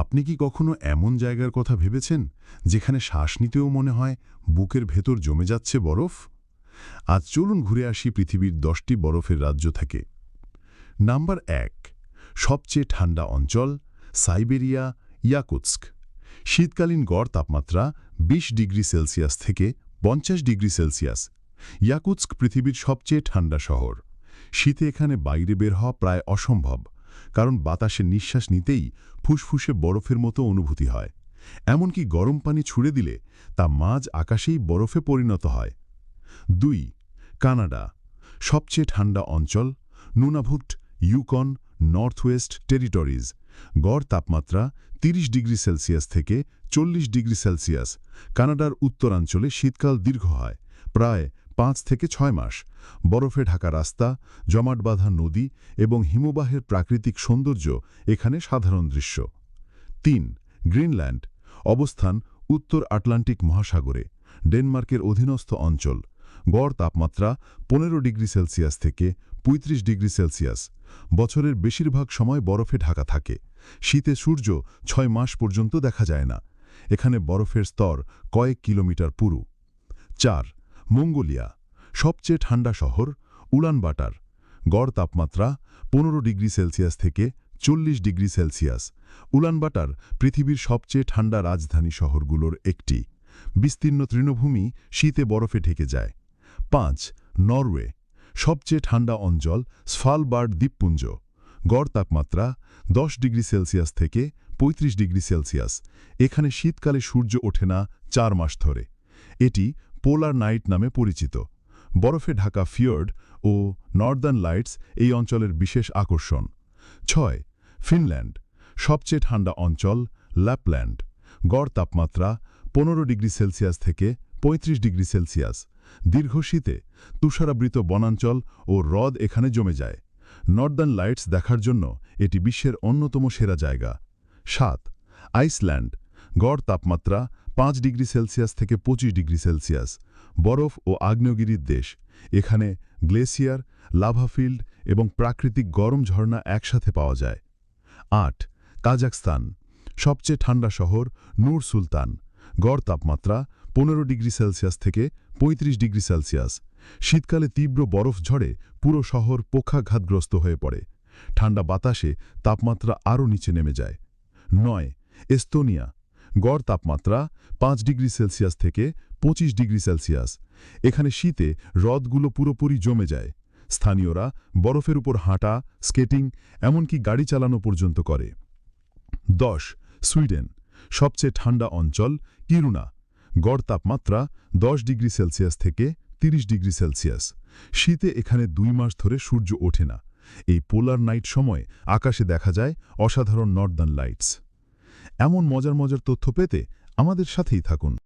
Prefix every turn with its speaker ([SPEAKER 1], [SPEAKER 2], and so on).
[SPEAKER 1] আপনি কি কখনো এমন জায়গার কথা ভেবেছেন যেখানে শ্বাস নিতেও মনে হয় বুকের ভেতর জমে যাচ্ছে বরফ? আজ চলুন ঘুরে আসি পৃথিবীর দশটি বরফের রাজ্য থেকে। নাম্বার এক, সবচেয়ে ঠান্ডা অঞ্চল সাইবেরিয়া ইয়াকুৎস্ক। শীতকালীন গড় তাপমাত্রা ২০ ডিগ্রি সেলসিয়াস থেকে পঞ্চাশ ডিগ্রি সেলসিয়াস। ইয়াকুৎস্ক পৃথিবীর সবচেয়ে ঠান্ডা শহর। শীতে এখানে বাইরে বের হওয়া প্রায় অসম্ভব। কারণ বাতাসে নিঃশ্বাস নিতেই ফুসফুসে বরফের মতো অনুভূতি হয়। এমনকি গরম পানি ছুড়ে দিলে তা মাঝ আকাশেই বরফে পরিণত হয়। দুই, কানাডা। সবচেয়ে ঠান্ডা অঞ্চল, Nunavut, Yukon north west territories. গড় তাপমাত্রা ৩০ ডিগ্রি সেলসিয়াস থেকে চল্লিশ ডিগ্রি সেলসিয়াস। কানাডার উত্তরাঞ্চলে শীতকাল দীর্ঘ হয়, প্রায় পাঁচ থেকে ছয় মাস বরফে ঢাকা রাস্তা, জমাট বাঁধা নদী এবং হিমবাহের প্রাকৃতিক সৌন্দর্য এখানে সাধারণ দৃশ্য। তিন, গ্রিনল্যান্ড, অবস্থান উত্তর আটলান্টিক মহাসাগরে, ডেনমার্কের অধীনস্থ অঞ্চল। গড় তাপমাত্রা পনেরো ডিগ্রি সেলসিয়াস থেকে ৩৫ ডিগ্রি সেলসিয়াস। বছরের বেশিরভাগ সময় বরফে ঢাকা থাকে। শীতে সূর্য ছয় মাস পর্যন্ত দেখা যায় না। এখানে বরফের স্তর কয়েক কিলোমিটার পুরু। চার মঙ্গোলিয়া, সবচেয়ে ঠান্ডা শহর উলানবাটার গড় তাপমাত্রা পনেরো ডিগ্রি সেলসিয়াস থেকে চল্লিশ ডিগ্রি সেলসিয়াস। উলানবাটার পৃথিবীর সবচেয়ে ঠান্ডা রাজধানী শহরগুলোর একটি। বিস্তীর্ণ তৃণভূমি শীতে বরফে ঢেকে যায়। পাঁচ, নরওয়ে, সবচেয়ে ঠান্ডা অঞ্চল স্ফালবার্ড দ্বীপপুঞ্জ। গড় তাপমাত্রা দশ ডিগ্রি সেলসিয়াস থেকে ৩৫ ডিগ্রি সেলসিয়াস। এখানে শীতকালে সূর্য ওঠে না চার মাস ধরে। এটি পোলার নাইট নামে পরিচিত। বরফে ঢাকা ফিয়র্ড ও নর্দার্ন লাইটস এই অঞ্চলের বিশেষ আকর্ষণ। ছয়, ফিনল্যান্ড। সবচেয়ে ঠান্ডা অঞ্চল ল্যাপল্যান্ড। গড় তাপমাত্রা পনেরো ডিগ্রি সেলসিয়াস থেকে ৩৫ ডিগ্রি সেলসিয়াস। দীর্ঘ শীতে তুষারাবৃত বনাঞ্চল ও হ্রদ এখানে জমে যায়। নর্দার্ন লাইটস দেখার জন্য এটি বিশ্বের অন্যতম সেরা জায়গা। সাত, আইসল্যান্ড। গড় তাপমাত্রা পাঁচ ডিগ্রি সেলসিয়াস থেকে ২৫ ডিগ্রি সেলসিয়াস, বরফ ও আগ্নেয়গিরির দেশ। এখানে গ্লেসিয়ার লাভাফিল্ড এবং প্রাকৃতিক গরম ঝর্ণা একসাথে পাওয়া যায়। আট কাজাকস্তান সবচেয়ে ঠান্ডা শহর নূর সুলতান। গড় তাপমাত্রা পনেরো ডিগ্রি সেলসিয়াস থেকে ৩৫ ডিগ্রি সেলসিয়াস। শীতকালে তীব্র বরফ ঝড়ে পুরো শহর পক্ষাঘাতগ্রস্ত হয়ে পড়ে। ঠান্ডা বাতাসে তাপমাত্রা আরও নিচে নেমে যায়। নয়, এস্তোনিয়া। গড় তাপমাত্রা পাঁচ ডিগ্রি সেলসিয়াস থেকে ২৫ ডিগ্রি সেলসিয়াস। এখানে শীতে হ্রদগুলো পুরোপুরি জমে যায়। স্থানীয়রা বরফের উপর হাঁটা, স্কেটিং, এমনকি গাড়ি চালানো পর্যন্ত করে। দশ, সুইডেন, সবচেয়ে ঠান্ডা অঞ্চল কিরুনা। গড় তাপমাত্রা দশ ডিগ্রি সেলসিয়াস থেকে ৩০ ডিগ্রি সেলসিয়াস। শীতে এখানে দুই মাস ধরে সূর্য ওঠে না। এই পোলার নাইট সময় আকাশে দেখা যায় অসাধারণ নর্দার্ন লাইটস। এমন মজার মজার তথ্য পেতে আমাদের সাথেই থাকুন।